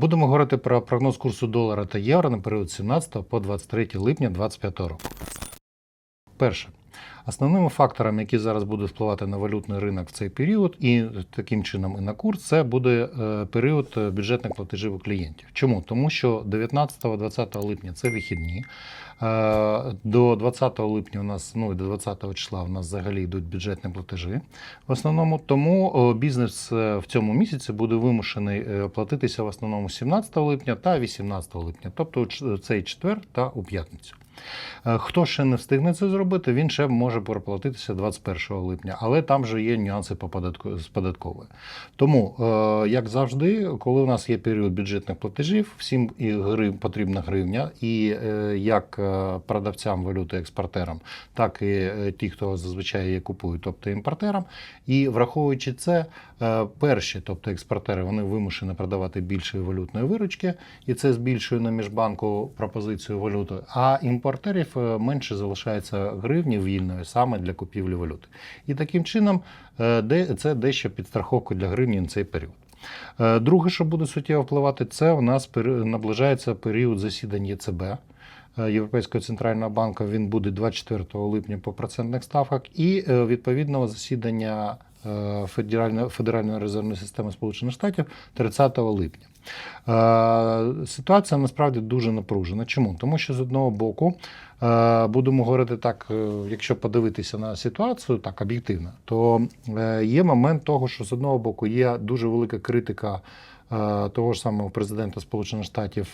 Будемо говорити про прогноз курсу долара та євро на період 17 по 23 липня 2025 року. Перше. Основними факторами, які зараз будуть впливати на валютний ринок в цей період, і таким чином і на курс, це буде е, період е, бюджетних платежів у клієнтів. Чому? Тому що 19-20 липня це вихідні. Е, До 20 липня у нас, ну і до 20 числа у нас взагалі йдуть бюджетні платежі. В основному тому бізнес в цьому місяці буде вимушений платитися в основному 17 липня та 18 липня, тобто цей четвер та у п'ятницю. Е, Хто ще не встигне це зробити, він ще може проплатитися 21 липня, але там вже є нюанси по податку з податковою. Тому, е, як завжди, коли у нас є період бюджетних платежів, всім і гри потрібна гривня, і е, як продавцям валюти експортерам, так і ті, хто зазвичай її купують, тобто імпортерам. І враховуючи це, перші, тобто експортери, вони вимушені продавати більшої валютної виручки, і це збільшує на міжбанку пропозицію валюти. А імпортерів е, менше залишається гривні вільної саме для купівлі валюти. І таким чином е, це дещо підстраховка для гривні на цей період. Е, Друге, що буде суттєво впливати, це у нас наближається період засідань ЄЦБ. Європейського центрального банку він буде 24 липня по процентних ставках, і відповідного засідання Федеральної резервної системи Сполучених Штатів 30 липня. Е, Ситуація насправді дуже напружена. Чому? Тому що з одного боку, е, будемо говорити так, е, якщо подивитися на ситуацію так об'єктивно, то є момент того, що з одного боку є дуже велика критика того ж самого президента Сполучених Штатів,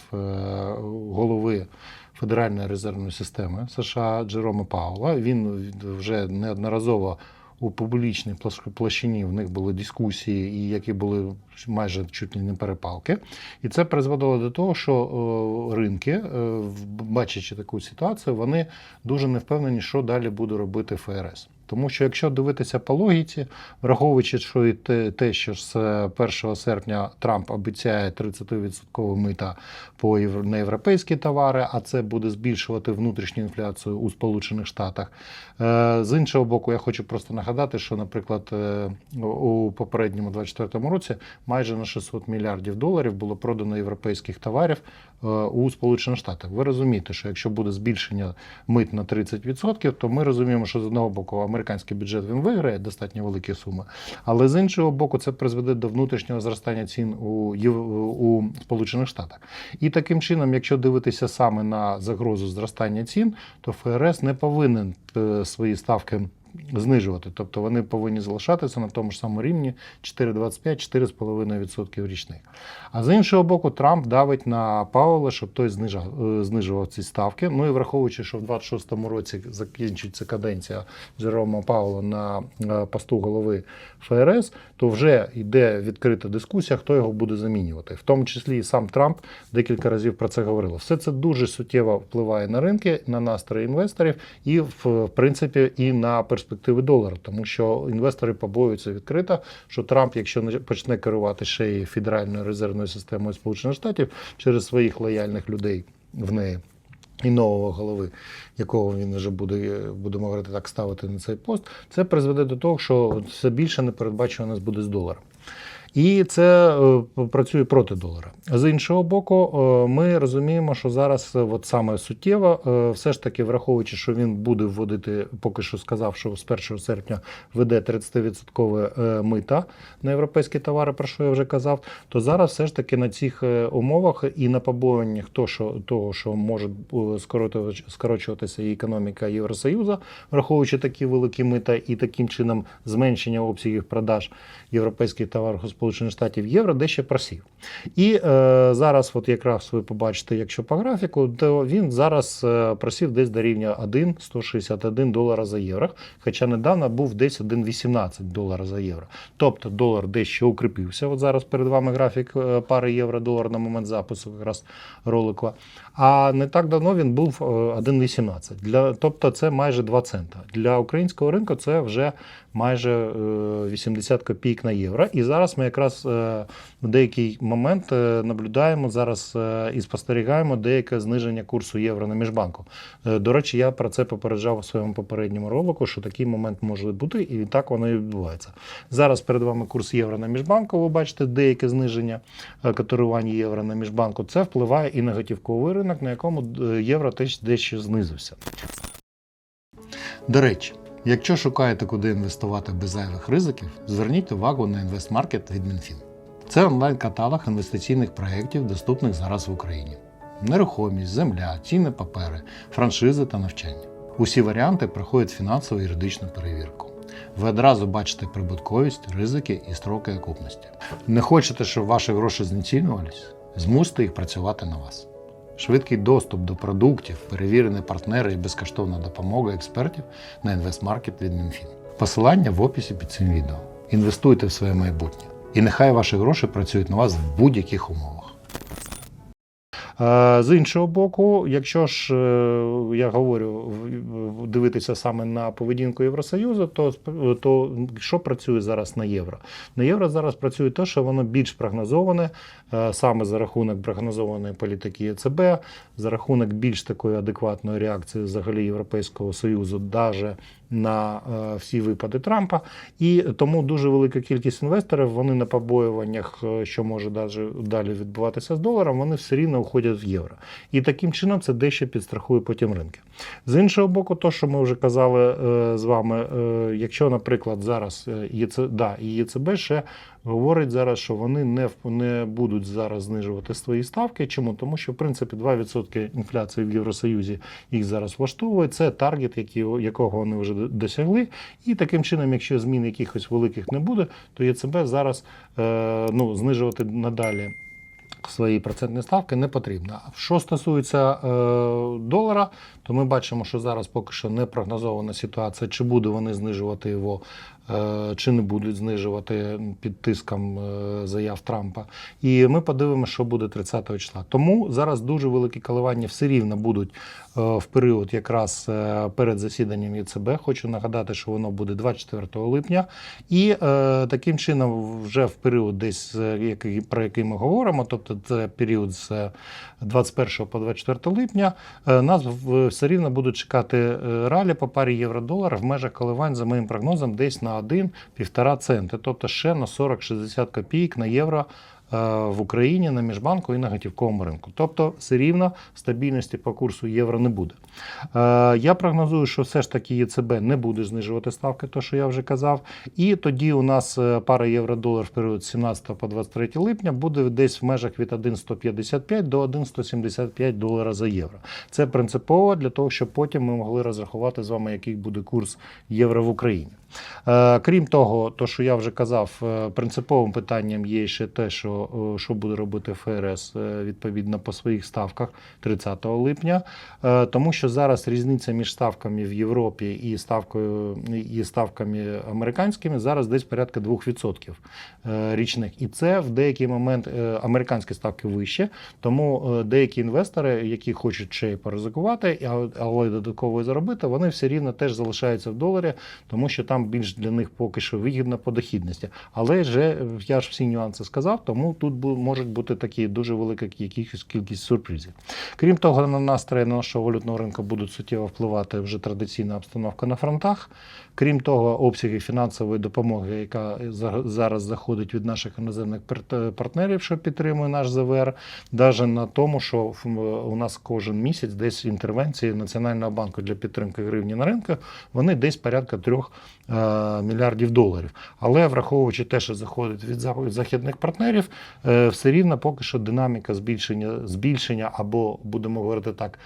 голови Федеральної резервної системи США Джерома Паула. Він вже неодноразово у публічній площині в них були дискусії, і які були майже чуть не перепалки. І це призводило до того, що ринки, е, бачачи таку ситуацію, вони дуже не впевнені, що далі буде робити ФРС. Тому що якщо дивитися по логіці, враховуючи, що і те, що з е, 1 серпня Трамп обіцяє 30% мита по на європейські товари, а це буде збільшувати внутрішню інфляцію у Сполучених Штатах. Е, З іншого боку, я хочу просто нагадати, що, наприклад, е, у попередньому 24 році майже на 600 мільярдів доларів було продано європейських товарів е, у Сполучених Штатах. Ви розумієте, що якщо буде збільшення мит на 30%, то ми розуміємо, що з одного боку американський бюджет він виграє достатньо великі суми, але з іншого боку, це призведе до внутрішнього зростання цін у, у Сполучених Штатах. І таким чином, якщо дивитися саме на загрозу зростання цін, то ФРС не повинен е, свої ставки. Знижувати, тобто вони повинні залишатися на тому ж самому рівні 4,25-4,5% річних. А з іншого боку, Трамп давить на Пауела, щоб той знижав, е, знижував ці ставки. Ну і враховуючи, що в 26-му році закінчиться каденція Джерома Паула на е, посту голови ФРС, то вже йде відкрита дискусія, хто його буде замінювати. В тому числі і сам Трамп декілька разів про це говорило. Все це дуже суттєво впливає на ринки, на настрої інвесторів і, в принципі, і на перспективи долара, тому що інвестори побоюються відкрито, що Трамп, якщо не почне керувати ще й Федеральною резервною системою Сполучених Штатів через своїх лояльних людей в неї. І нового голови, якого він вже буде, будемо говорити так, ставити на цей пост, це призведе до того, що все більше непередбачуваність буде з доларом. І це е, працює проти долара. З іншого боку, е, ми розуміємо, що зараз е, от саме суттєво, все ж таки, враховуючи, що він буде вводити, поки що сказав, що з 1 серпня веде 30% е, мита на європейські товари, про що я вже казав, то зараз все ж таки на цих умовах і на побоюваннях того, що, того, що може скорочуватися і економіка Євросоюзу, враховуючи такі великі мита і таким чином зменшення обсягів продаж європейських товарів у Сполучених Штатів євро дещо просів. І е, зараз, от якраз ви побачите, якщо по графіку, то він зараз е, просів десь до рівня 1,161 долара за євро, хоча недавно був десь 1,18 долара за євро. Тобто долар дещо укріпився. От зараз перед вами графік е, пари євро-долар на момент запису якраз ролика. А не так давно він був е, 1,18. Для, тобто це майже 2 цента. Для українського ринку це вже майже е, 80 копійок на євро. І зараз ми якраз якраз е, в деякий момент е, наблюдаємо зараз е, і спостерігаємо деяке зниження курсу євро на міжбанку. До речі, я про це попереджав у своєму попередньому ролику, що такий момент може бути, і так воно і відбувається. Зараз перед вами курс євро на міжбанку. Ви бачите деяке зниження котирування євро на міжбанку. Це впливає і на готівковий ринок, на якому євро теж дещо знизився. До речі, якщо шукаєте, куди інвестувати без зайвих ризиків, зверніть увагу на інвестмаркет від Мінфін. Це онлайн-каталог інвестиційних проєктів, доступних зараз в Україні. Нерухомість, земля, цінні папери, франшизи та навчання. Усі варіанти проходять фінансову і юридичну перевірку. Ви одразу бачите прибутковість, ризики і строки окупності. Не хочете, щоб ваші гроші знецінювались? Змусьте їх працювати на вас. Швидкий доступ до продуктів, перевірені партнери і безкоштовна допомога експертів на інвестмаркет від Мінфін. Посилання в описі під цим відео. Інвестуйте в своє майбутнє. І нехай ваші гроші працюють на вас в будь-яких умовах. З іншого боку, якщо ж е, я говорю дивитися саме на поведінку Євросоюзу, то, то що працює зараз на євро? На євро зараз працює те, що воно більш прогнозоване, е, саме за рахунок прогнозованої політики ЄЦБ, за рахунок більш такої адекватної реакції взагалі Європейського Союзу, навіть на е, всі випади Трампа. І тому дуже велика кількість інвесторів, вони на побоюваннях, що може далі відбуватися з доларом, вони все рівно уходять в євро. І таким чином це дещо підстрахує потім ринки. З іншого боку, то, що ми вже казали е, з вами, е, якщо, наприклад, зараз е, ЄЦ, да, і ЄЦБ ще говорить зараз, що вони не, не будуть зараз знижувати свої ставки. Чому? Тому що, в принципі, 2% інфляції в Євросоюзі їх зараз влаштовує. Це таргет, який, якого вони вже досягли. І таким чином, якщо змін якихось великих не буде, то ЄЦБ зараз ну, знижувати надалі свої процентні ставки не потрібно. Що стосується е, долара, то ми бачимо, що зараз поки що не прогнозована ситуація, чи буде вони знижувати його, е, чи не будуть знижувати під тиском е, заяв Трампа. І ми подивимося, що буде 30 числа. Тому зараз дуже великі коливання все рівно будуть е, в період якраз е, перед засіданням ЄЦБ. Хочу нагадати, що воно буде 24 липня. І е, таким чином, вже в період, десь е, який, про який ми говоримо, тобто це період з е, 21 по 24 липня, е, нас все рівно будуть чекати е, ралі по парі євро-долар в межах коливань, за моїм прогнозом, десь на 1-1,5 центи, тобто ще на 40-60 копійок на євро. Е, В Україні на міжбанку і на готівковому ринку. Тобто все рівно стабільності по курсу євро не буде. Е, Я прогнозую, що все ж таки ЄЦБ не буде знижувати ставки, то що я вже казав. І тоді у нас е, пара євро-долар в період з 17 по 23 липня буде десь в межах від 1,155 до 1,175 долара за євро. Це принципово для того, щоб потім ми могли розрахувати з вами, який буде курс євро в Україні. Е, Крім того, то що я вже казав, е, принциповим питанням є ще те, що, е, що буде робити ФРС відповідно по своїх ставках 30 липня, тому що зараз різниця між ставками в Європі і ставкою і ставками американськими зараз десь порядка 2% е, річних. І це в деякий момент американські ставки вище, тому деякі інвестори, які хочуть ще й поризикувати, але додатково заробити, вони все рівно теж залишаються в доларі, тому що там більш для них поки що вигідна по дохідності. Але вже я ж всі нюанси сказав, тому тут можуть бути такі дуже велика кількість сюрпризів. Крім того, на настрої нашого валютного ринку будуть суттєво впливати вже традиційна обстановка на фронтах. Крім того, обсяги фінансової допомоги, яка зараз заходить від наших іноземних партнерів, що підтримує наш ЗВР, навіть на тому, що у нас кожен місяць десь інтервенції Національного банку для підтримки гривні на ринку, вони десь порядка трьох мільярдів доларів. Але враховуючи те, що заходить від західних партнерів, е, все рівно поки що динаміка збільшення, збільшення або будемо говорити так,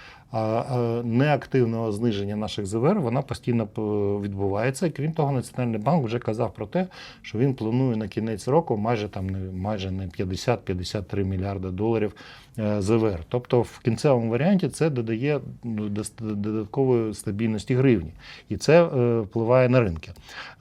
неактивного зниження наших ЗВР, вона постійно відбувається. І крім того, Національний банк вже казав про те, що він планує на кінець року майже там майже не 50-53 мільярди доларів е, ЗВР. Тобто в кінцевому варіанті це додає ну, додаткової стабільності гривні, і це е, впливає на ринки.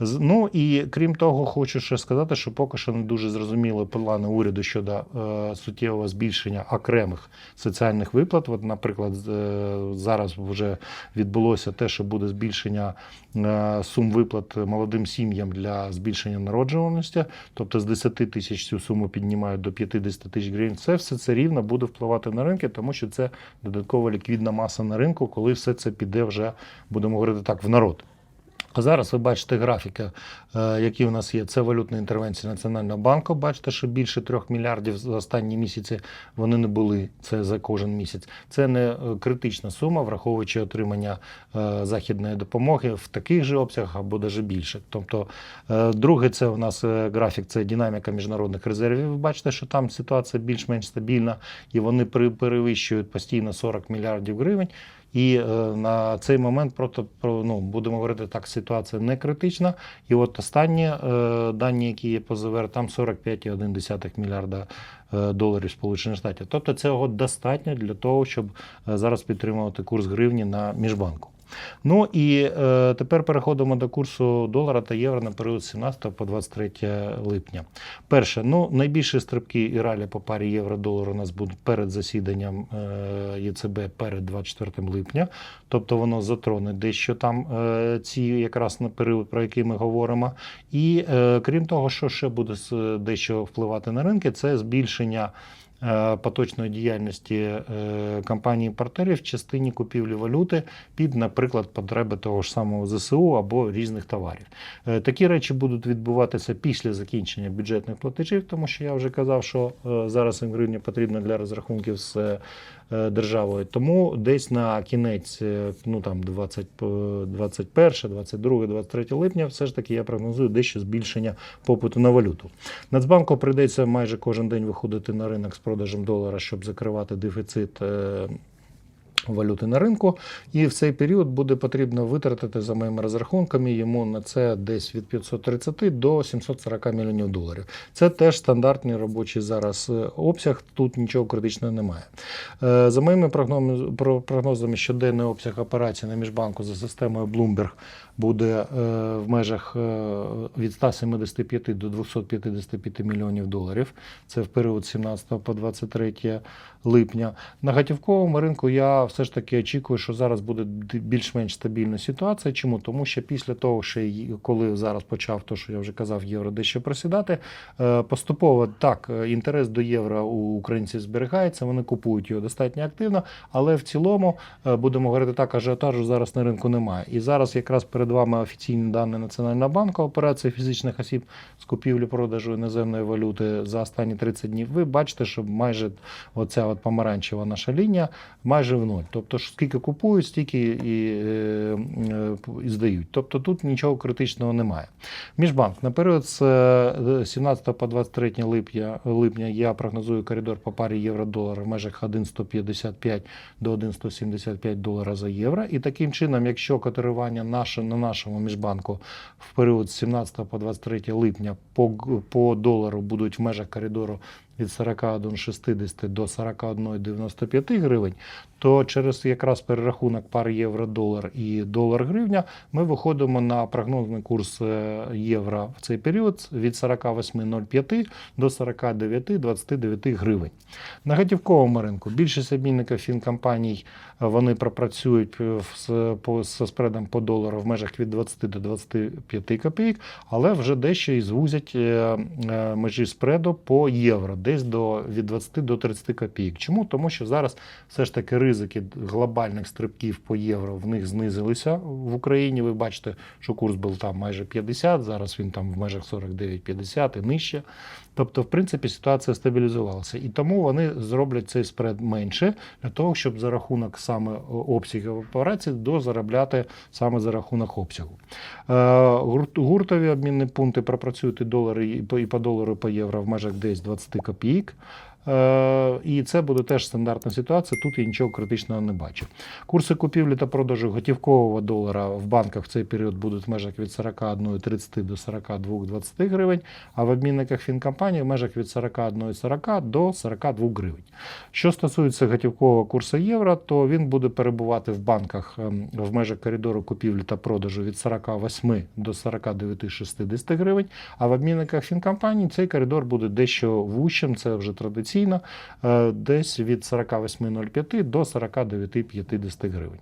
Ну і крім того, хочу ще сказати, що поки що не дуже зрозуміли плани уряду щодо е, суттєвого збільшення окремих соціальних виплат. От, наприклад, е, зараз вже відбулося те, що буде збільшення е, сум виплат молодим сім'ям для збільшення народжуваності, тобто з 10 тисяч цю суму піднімають до 50 тисяч гривень. Це все це рівно буде впливати на ринки, тому що це додаткова ліквідна маса на ринку, коли все це піде вже, будемо говорити так, в народ. А зараз ви бачите графіки, е, які у нас є. Це валютна інтервенція Національного банку. Бачите, що більше трьох мільярдів за останні місяці вони не були. Це за кожен місяць. Це не е, критична сума, враховуючи отримання е, західної допомоги в таких же обсягах або навіть більше. Тобто, друге, це у нас графік, це динаміка міжнародних резервів. Ви бачите, що там ситуація більш-менш стабільна, і вони пере- перевищують постійно 40 мільярдів гривень. І е, на цей момент просто про ну будемо говорити так, ситуація не критична. І от останні е, дані, які є по ЗВР, там 45,1 мільярда е, доларів Сполучених Штатів. Тобто цього достатньо для того, щоб е, зараз підтримувати курс гривні на міжбанку. Ну і е, тепер переходимо до курсу долара та євро на період 17 по 23 липня. Перше, ну найбільші стрибки і ралі по парі євро-долар у нас будуть перед засіданням е, ЄЦБ перед 24 липня. Тобто воно затроне дещо там е, ці якраз на період, про який ми говоримо. І е, крім того, що ще буде дещо впливати на ринки, це збільшення. Е, Поточної діяльності е, компанії-партнерів в частині купівлі валюти під, наприклад, потреби того ж самого ЗСУ або різних товарів. Е, Такі речі будуть відбуватися після закінчення бюджетних платежів, тому що я вже казав, що зараз гривня потрібна для розрахунків з державою. Тому десь на кінець, е, ну там 20, е, 21, 22, 23 липня, все ж таки я прогнозую дещо збільшення попиту на валюту. Нацбанку прийдеться майже кожен день виходити на ринок з продажем долара, щоб закривати дефіцит. Валюти на ринку, і в цей період буде потрібно витратити за моїми розрахунками йому на це десь від 530 до 740 мільйонів доларів. Це теж стандартний робочий зараз е, обсяг. Тут нічого критичного немає. Е, За моїми прогнозами, щоденний обсяг операцій на міжбанку за системою Bloomberg буде е, в межах від 175 до 255 мільйонів доларів. Це в період 17 по 23 липня. На готівковому ринку я все ж таки очікую, що зараз буде більш-менш стабільна ситуація. Чому? Тому що після того, що коли зараз почав, то що я вже казав, євро дещо просідати, е, поступово так, е, інтерес до євро у українців зберігається, вони купують його достатньо активно, але в цілому, е, будемо говорити так, ажіотажу зараз на ринку немає. І зараз якраз перед вами офіційні дані Національного банку операції фізичних осіб з купівлі-продажу іноземної валюти за останні 30 днів. Ви бачите, що майже оця от помаранчева наша лінія майже в ноль. Тобто, ж скільки купують, стільки і, е, е, і здають. Тобто тут нічого критичного немає. Міжбанк на період з е, 17 по 23 липня, липня я прогнозую коридор по парі євро-долар в межах 1,155 до 1,175 долара за євро. І таким чином, якщо котирування наше на нашому міжбанку в період з 17 по 23 липня по, по долару будуть в межах коридору від 41,60 до 41,95 гривень, то через якраз перерахунок пари євро-долар і долар-гривня ми виходимо на прогнозний курс е, євро в цей період від 48,05 до 49,29 гривень. На готівковому ринку більшість обмінників фінкомпаній е, вони пропрацюють е, з, по, з спредом по долару в межах від 20 до 25 копійок, але вже дещо і звузять е, е, межі спреду по євро, десь до від 20 до 30 копійок. Чому? Тому що зараз все ж таки ризики глобальних стрибків по євро в них знизилися в Україні. Ви бачите, що курс був там майже 50, зараз він там в межах 49-50 і нижче. Тобто, в принципі, ситуація стабілізувалася. І тому вони зроблять цей спред менше для того, щоб за рахунок саме обсягів операцій дозаробляти саме за рахунок обсягу. Е, Гуртові обмінні пункти пропрацюють і долари і по, долару, і по євро в межах десь 20 копійок. Е, І це буде теж стандартна ситуація. Тут я нічого критичного не бачу. Курси купівлі та продажу готівкового долара в банках в цей період будуть в межах від 41,30 до 42,20 гривень, а в обмінниках фінкомпанії в межах від 41,40 до 42 гривень. Що стосується готівкового курсу євро, то він буде перебувати в банках ем, в межах коридору купівлі та продажу від 48 до 49,60 гривень, а в обмінниках фінкомпаній цей коридор буде дещо вущим, це вже традиційно, е, десь від 48,05 до 49,50 гривень.